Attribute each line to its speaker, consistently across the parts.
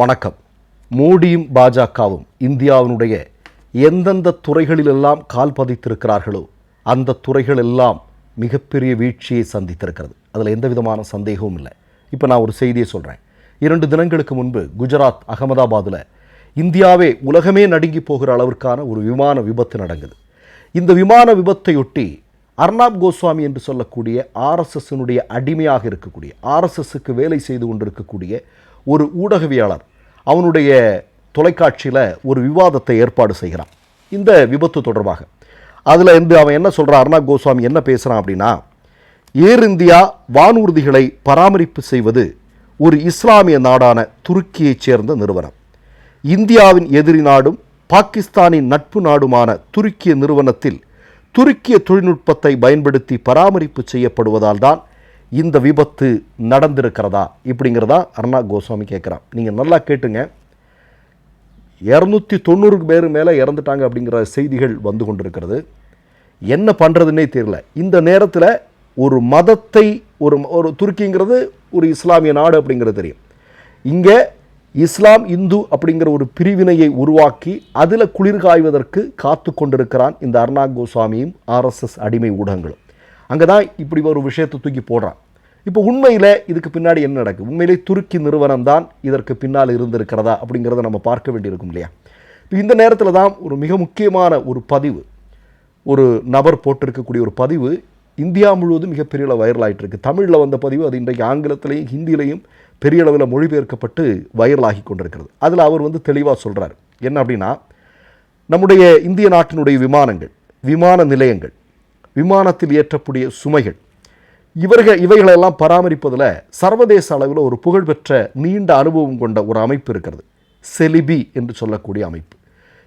Speaker 1: வணக்கம். மோடியும் பாஜகவும் இந்தியாவினுடைய எந்தெந்த துறைகளிலெல்லாம் கால் பதித்திருக்கிறார்களோ அந்த துறைகள் எல்லாம் மிகப்பெரிய வீழ்ச்சியை சந்தித்திருக்கிறது. அதில் எந்த விதமான சந்தேகமும் இல்லை. இப்போ நான் ஒரு செய்தியை சொல்கிறேன் இரண்டு தினங்களுக்கு முன்பு குஜராத் அகமதாபாத்தில் இந்தியாவே உலகமே நடுங்கி போகிற அளவிற்கான ஒரு விமான விபத்து நடங்குது இந்த விமான விபத்தையொட்டி அர்னாப் கோஸ்வாமி என்று சொல்லக்கூடிய ஆர்எஸ்எஸ்னுடைய அடிமையாக இருக்கக்கூடிய ஆர்எஸ்எஸ்க்கு வேலை செய்து கொண்டிருக்கக்கூடிய ஒரு ஊடகவியாளர் அவனுடைய தொலைக்காட்சியில் ஒரு விவாதத்தை ஏற்பாடு செய்கிறான். இந்த விபத்து தொடர்பாக. அதில் இருந்து அவன் என்ன சொல்கிறான் அர்னாப் கோஸ்வாமி என்ன பேசுகிறான் அப்படின்னா ஏர் இந்தியா வானூர்திகளை பராமரிப்பு செய்வது ஒரு இஸ்லாமிய நாடான துருக்கியைச் சேர்ந்த நிறுவனம். இந்தியாவின் எதிரி நாடும் பாகிஸ்தானின் நட்பு நாடுமான துருக்கிய நிறுவனத்தில் துருக்கிய தொழில்நுட்பத்தை பயன்படுத்தி பராமரிப்பு செய்யப்படுவதால் தான் இந்த விபத்து நடந்திருக்கிறதா? இப்படிங்கிறதா அருணா கோஸ்வாமி கேட்குறான். நீங்கள் நல்லா கேட்டுங்க. இரநூத்தி தொண்ணூறுக்கு பேர் மேலே இறந்துட்டாங்க அப்படிங்கிற செய்திகள் வந்து கொண்டிருக்கிறது. என்ன பண்ணுறதுன்னே தெரியல. இந்த நேரத்தில் ஒரு மதத்தை ஒரு ஒரு துருக்கிங்கிறது ஒரு இஸ்லாமிய நாடு அப்படிங்கிறது தெரியும். இங்கே இஸ்லாம் இந்து அப்படிங்கிற ஒரு பிரிவினையை உருவாக்கி அதில் குளிர் காய்வதற்கு காத்து கொண்டிருக்கிறான் இந்த அர்ணா கோஸ்வாமியும் ஆர்எஸ்எஸ் அடிமை ஊடகங்களும். அங்கே தான் இப்படி ஒரு விஷயத்தை தூக்கி போடுறான். இப்போ உண்மையில் இதுக்கு பின்னாடி என்ன நடக்குது உண்மையிலே துருக்கி நிறுவனம் தான் இதற்கு பின்னால் இருந்திருக்கிறதா அப்படிங்கிறத நம்ம பார்க்க வேண்டியிருக்கும் இல்லையா? இப்போ இந்த நேரத்தில் தான் ஒரு மிக முக்கியமான ஒரு பதிவு ஒரு நபர் போட்டிருக்கக்கூடிய ஒரு பதிவு இந்தியா முழுவதும் மிகப்பெரிய அளவு வைரல் ஆகிட்டுருக்கு தமிழில் வந்த பதிவு அது இன்றைக்கு ஆங்கிலத்திலையும் ஹிந்திலையும் பெரிய அளவில் மொழிபெயர்க்கப்பட்டு வைரலாகி கொண்டிருக்கிறது. அதில் அவர் வந்து தெளிவாக சொல்கிறார் என்ன அப்படின்னா நம்முடைய இந்திய நாட்டினுடைய விமானங்கள் விமான நிலையங்கள் விமானத்தில் ஏற்றக்கூடிய சுமைகள் இவர்கள் இவைகளெல்லாம் பராமரிப்பதில் சர்வதேச அளவில் ஒரு புகழ்பெற்ற நீண்ட அனுபவம் கொண்ட ஒரு அமைப்பு இருக்கிறது. செலிபி என்று சொல்லக்கூடிய அமைப்பு.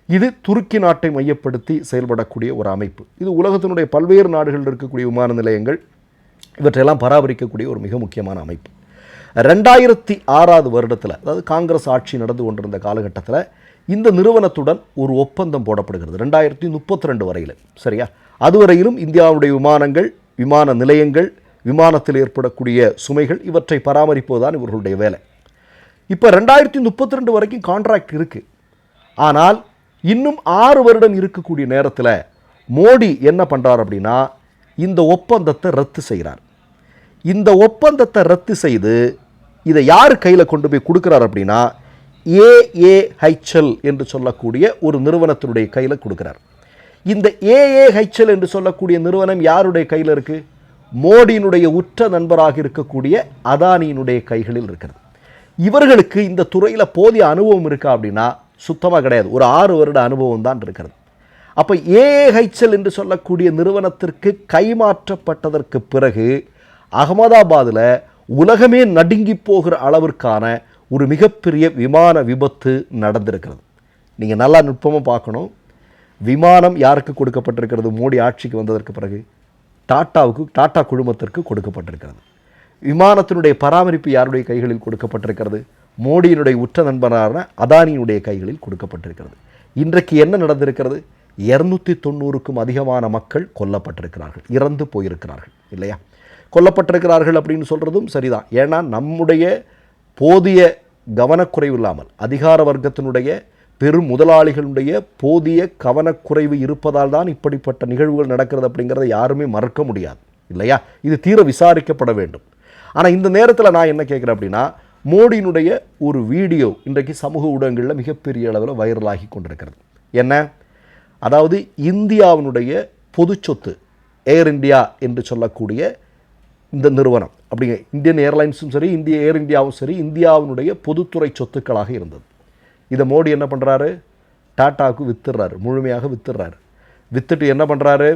Speaker 1: இது துருக்கி நாட்டை மையப்படுத்தி செயல்படக்கூடிய ஒரு அமைப்பு. இது உலகத்தினுடைய பல்வேறு நாடுகளில் இருக்கக்கூடிய விமான நிலையங்கள். இவற்றையெல்லாம் பராமரிக்கக்கூடிய ஒரு மிக முக்கியமான அமைப்பு. ரெண்டாயிரத்தி ஆறாவது வருடத்தில் அதாவது காங்கிரஸ் ஆட்சி நடந்து கொண்டிருந்த காலகட்டத்தில் இந்த நிறுவனத்துடன் ஒரு ஒப்பந்தம் போடப்படுகிறது. ரெண்டாயிரத்தி முப்பத்தி ரெண்டு வரையில். சரியா? அதுவரையிலும் இந்தியாவுடைய விமானங்கள் விமான நிலையங்கள் விமானத்தில் ஏற்படக்கூடிய சுமைகள் இவற்றை பராமரிப்பதுதான் இவர்களுடைய வேலை. இப்போ ரெண்டாயிரத்தி முப்பத்தி ரெண்டு வரைக்கும் கான்ட்ராக்ட் இருக்குது ஆனால் இன்னும் ஆறு வருடம் இருக்கக்கூடிய நேரத்தில் மோடி என்ன பண்ணுறார் அப்படின்னா இந்த ஒப்பந்தத்தை ரத்து செய்கிறார் இந்த ஒப்பந்தத்தை ரத்து செய்து இதை யார் கையில் கொண்டு போய் கொடுக்குறார் அப்படின்னா ஏஏஹெச்எல் என்று சொல்லக்கூடிய ஒரு நிறுவனத்தினுடைய கையில் கொடுக்குறார். இந்த ஏஏஹெச்எல் என்று சொல்லக்கூடிய நிறுவனம் யாருடைய கையில் இருக்குது மோடியினுடைய உற்ற நண்பராக இருக்கக்கூடிய அதானியினுடைய கைகளில் இருக்கிறது. இவர்களுக்கு இந்த துறையில் போதிய அனுபவம் இருக்கா அப்படின்னா சுத்தமாக கிடையாது. ஒரு ஆறு வருட அனுபவம் தான் இருக்கிறது. அப்போ ஏஹெச்எல் என்று சொல்லக்கூடிய நிறுவனத்திற்கு கைமாற்றப்பட்டதற்கு பிறகு அகமதாபாத்தில் உலகமே நடுங்கி போகிற அளவிற்கான ஒரு மிகப்பெரிய விமான விபத்து நடந்திருக்கிறது. நீங்கள் நல்லா நுட்பமாக பார்க்கணும். விமானம் யாருக்கு கொடுக்கப்பட்டிருக்கிறது? மோடி ஆட்சிக்கு வந்ததற்கு பிறகு. டாட்டாவுக்கு டாட்டா குழுமத்திற்கு கொடுக்கப்பட்டிருக்கிறது. விமானத்தினுடைய பராமரிப்பு யாருடைய கைகளில் கொடுக்கப்பட்டிருக்கிறது? மோடியினுடைய உற்ற நண்பரான அதானியினுடைய கைகளில் கொடுக்கப்பட்டிருக்கிறது. இன்றைக்கு என்ன நடந்திருக்கிறது? இரநூத்தி தொண்ணூறுக்கும் அதிகமான மக்கள் கொல்லப்பட்டிருக்கிறார்கள். இறந்து போயிருக்கிறார்கள் இல்லையா? கொல்லப்பட்டிருக்கிறார்கள் அப்படின்னு சொல்கிறதும் சரிதான். ஏன்னா நம்முடைய போதிய கவனக்குறைவு இல்லாமல் அதிகார வர்க்கத்தினுடைய பெரும் முதலாளிகளுடைய போதிய கவனக்குறைவு இருப்பதால் தான் இப்படிப்பட்ட நிகழ்வுகள் நடக்கிறது அப்படிங்கிறத யாருமே மறக்க முடியாது இல்லையா? இது தீர விசாரிக்கப்பட வேண்டும். ஆனால் இந்த நேரத்தில் நான் என்ன கேட்குறேன் அப்படின்னா மோடியினுடைய ஒரு வீடியோ இன்றைக்கு சமூக ஊடகங்களில் மிகப்பெரிய அளவில் வைரலாகி கொண்டிருக்கிறது. என்ன? அதாவது இந்தியாவினுடைய பொது சொத்து ஏர் இந்தியா என்று சொல்லக்கூடிய இந்த நிறுவனம் அப்படிங்க இந்தியன் ஏர்லைன்ஸும் சரி இந்திய ஏர் இந்தியாவும் சரி இந்தியாவினுடைய பொதுத்துறை சொத்துக்களாக இருந்தது. இதை மோடி என்ன பண்ணுறாரு டாட்டாவுக்கு வித்துடுறாரு முழுமையாக வித்துடுறாரு. வித்துட்டு என்ன பண்ணுறாரு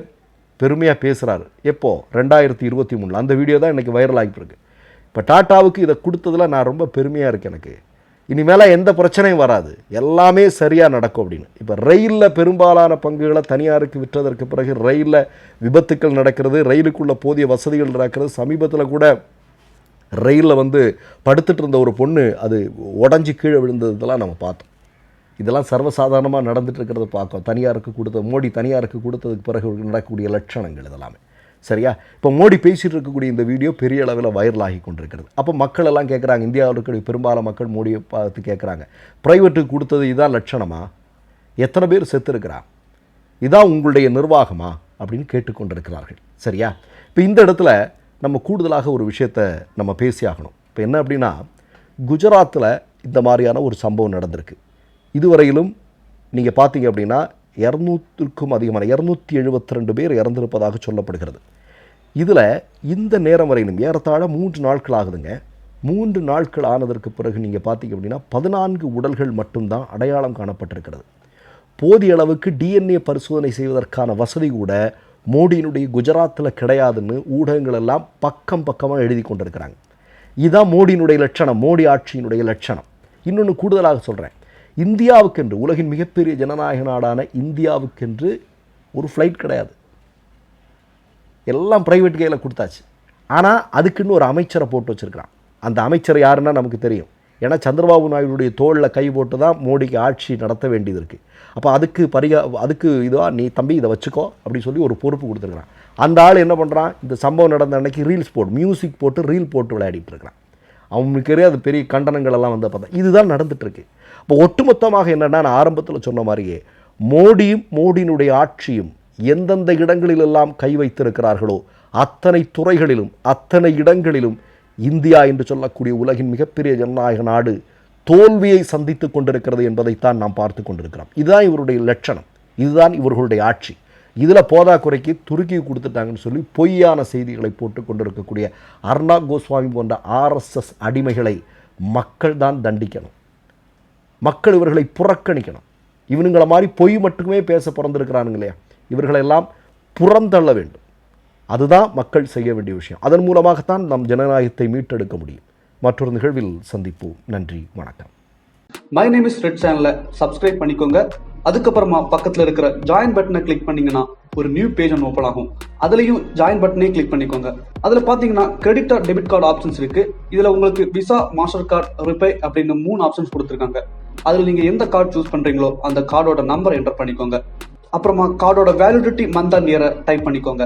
Speaker 1: பெருமையாக பேசுகிறாரு எப்போது ரெண்டாயிரத்தி இருபத்தி மூணில். அந்த வீடியோ தான் இன்றைக்கி வைரல் ஆகிப்பிருக்கு இப்போ டாட்டாவுக்கு இதை கொடுத்ததில் நான் ரொம்ப பெருமையாக இருக்கேன் எனக்கு. இனிமேல் எந்த பிரச்சனையும் வராது. எல்லாமே சரியாக நடக்கும் அப்படின்னு. இப்போ ரயிலில் பெரும்பாலான பங்குகளை தனியாருக்கு விற்றதற்கு பிறகு ரயிலில் விபத்துக்கள் நடக்கிறது ரயிலுக்குள்ள போதிய வசதிகள் நடக்கிறது சமீபத்தில் கூட ரயிலில் வந்து படுத்துட்டு இருந்த ஒரு பொண்ணு அது உடஞ்சி கீழே விழுந்ததெல்லாம் நம்ம பார்த்தோம். இதெல்லாம் சர்வசாதாரணமாக நடந்துட்டு இருக்கிறத பார்க்கோம். தனியாருக்கு கொடுத்த மோடி தனியாருக்கு கொடுத்ததுக்கு பிறகு நடக்கக்கூடிய லட்சணங்கள் இதெல்லாமே. சரியா? இப்போ மோடி பேசிகிட்டு இருக்கக்கூடிய இந்த வீடியோ பெரிய அளவில் வைரலாகி கொண்டிருக்கிறது. அப்போ மக்கள் எல்லாம் கேட்குறாங்க இந்தியாவில் இருக்கக்கூடிய பெரும்பாலான மக்கள் மோடியை பார்த்து கேட்குறாங்க ப்ரைவேட்டுக்கு கொடுத்தது இதான் லட்சணமா? எத்தனை பேர் செத்துருக்கிறா இதான் உங்களுடைய நிர்வாகமா? அப்படின்னு கேட்டுக்கொண்டிருக்கிறார்கள். சரியா? இப்போ இந்த இடத்துல நம்ம கூடுதலாக ஒரு விஷயத்தை நம்ம பேசியாகணும். இப்போ என்ன அப்படின்னா குஜராத்தில் இந்த மாதிரியான ஒரு சம்பவம் நடந்திருக்கு. இதுவரையிலும் நீங்கள் பார்த்தீங்க அப்படின்னா இரநூத்திற்கும் அதிகமான இரநூத்தி எழுபத்தி ரெண்டு பேர் இறந்திருப்பதாக சொல்லப்படுகிறது. இதில் இந்த நேரம் வரையிலும் ஏறத்தாழ மூன்று நாட்கள் ஆகுதுங்க. மூன்று நாட்கள் ஆனதற்கு பிறகு நீங்கள் பார்த்தீங்க அப்படின்னா பதினான்கு உடல்கள் மட்டும்தான் அடையாளம் காணப்பட்டிருக்கிறது. போதிய அளவுக்கு டிஎன்ஏ பரிசோதனை செய்வதற்கான வசதி கூட மோடியினுடைய குஜராத்தில் கிடையாதுன்னு ஊடகங்கள் எல்லாம் பக்கம் பக்கமாக எழுதி கொண்டிருக்கிறாங்க. இதுதான் மோடியினுடைய லட்சணம் மோடி ஆட்சியினுடைய லட்சணம். இன்னொன்று கூடுதலாக சொல்கிறேன் இந்தியாவுக்கென்று உலகின் மிகப்பெரிய ஜனநாயக நாடான இந்தியாவுக்கென்று ஒரு ஃப்ளைட் கிடையாது. எல்லாம் ப்ரைவேட் கையில் கொடுத்தாச்சு. ஆனால் அதுக்குன்னு ஒரு அமைச்சரை போட்டு வச்சுருக்கிறான். அந்த அமைச்சர் யாருன்னா நமக்கு தெரியும். ஏன்னா சந்திரபாபு நாயுடுடைய தோளில் கை போட்டு தான் மோடிக்கு ஆட்சி நடத்த வேண்டியது இருக்குது அப்போ அதுக்கு பரிகா அதுக்கு இதுவாக நீ தம்பி இதை வச்சுக்கோ அப்படின்னு சொல்லி ஒரு பொறுப்பு கொடுத்துருக்குறான். அந்த ஆள் என்ன பண்ணுறான் இந்த சம்பவம் நடந்த அன்னைக்கு ரீல்ஸ் போட்டு மியூசிக் போட்டு ரீல் போட்டு விளையாடிட்டு இருக்கிறான். அவனுக்கு அது பெரிய கண்டனங்கள் எல்லாம் வந்து பார்த்தா இதுதான் நடந்துகிட்ருக்கு இப்போ ஒட்டுமொத்தமாக என்னென்னா நான் ஆரம்பத்தில் சொன்ன மாதிரியே மோடியும் மோடியினுடைய ஆட்சியும் எந்தெந்த இடங்களிலெல்லாம் கை வைத்திருக்கிறார்களோ அத்தனை துறைகளிலும் அத்தனை இடங்களிலும் இந்தியா என்று சொல்லக்கூடிய உலகின் மிகப்பெரிய ஜனநாயக நாடு தோல்வியை சந்தித்து கொண்டிருக்கிறது என்பதைத்தான் நாம் பார்த்து கொண்டிருக்கிறோம். இதுதான் இவருடைய லட்சணம். இதுதான் இவர்களுடைய ஆட்சி. இதில் போதாக்குறைக்கு துருக்கி கொடுத்துட்டாங்கன்னு சொல்லி பொய்யான செய்திகளை போட்டு கொண்டிருக்கக்கூடிய அர்ணா கோஸ்வாமி போன்ற ஆர்எஸ்எஸ் அடிமைகளை மக்கள் தான் தண்டிக்கணும். மக்கள் இவர்களை புறக்கணிக்கணும். இவனுங்களை மாதிரி பொய் மட்டுமே பேச பிறந்திருக்கிறானுங்க இல்லையா? இவர்களெல்லாம் புறந்தள்ள வேண்டும். அதுதான் மக்கள் செய்ய வேண்டிய விஷயம். அதன் மூலமாகத்தான் நம் ஜனநாயகத்தை மீட்டெடுக்க முடியும். மற்றொரு நிகழ்வில் சந்திப்போம். நன்றி வணக்கம்.
Speaker 2: மை நேம் இஸ் ரெட் சேனலை சப்ஸ்கிரைப் பண்ணிக்கோங்க. அதுக்கப்புறமா பக்கத்தில் இருக்கிற ஜாயின் பட்டனை கிளிக் பண்ணீங்கன்னா ஒரு நியூ பேஜ் ஒன்று ஓப்பன் ஆகும். அதுலேயும் ஜாயின் பட்டனே கிளிக் பண்ணிக்கோங்க. அதில் பார்த்தீங்கன்னா credit or debit card options இருக்கு. இதில் உங்களுக்கு விசா மாஸ்டர் கார்டு ரிப்பே அப்படின்னு மூணு ஆப்ஷன்ஸ் கொடுத்துருக்காங்க. அதில் நீங்கள் எந்த கார்டு சூஸ் பண்ணுறீங்களோ அந்த கார்டோட நம்பர் என்டர் பண்ணிக்கோங்க. அப்புறமா கார்டோட வேலிடிட்டி மந்த் அண்ட் இயரை டைப் பண்ணிக்கோங்க.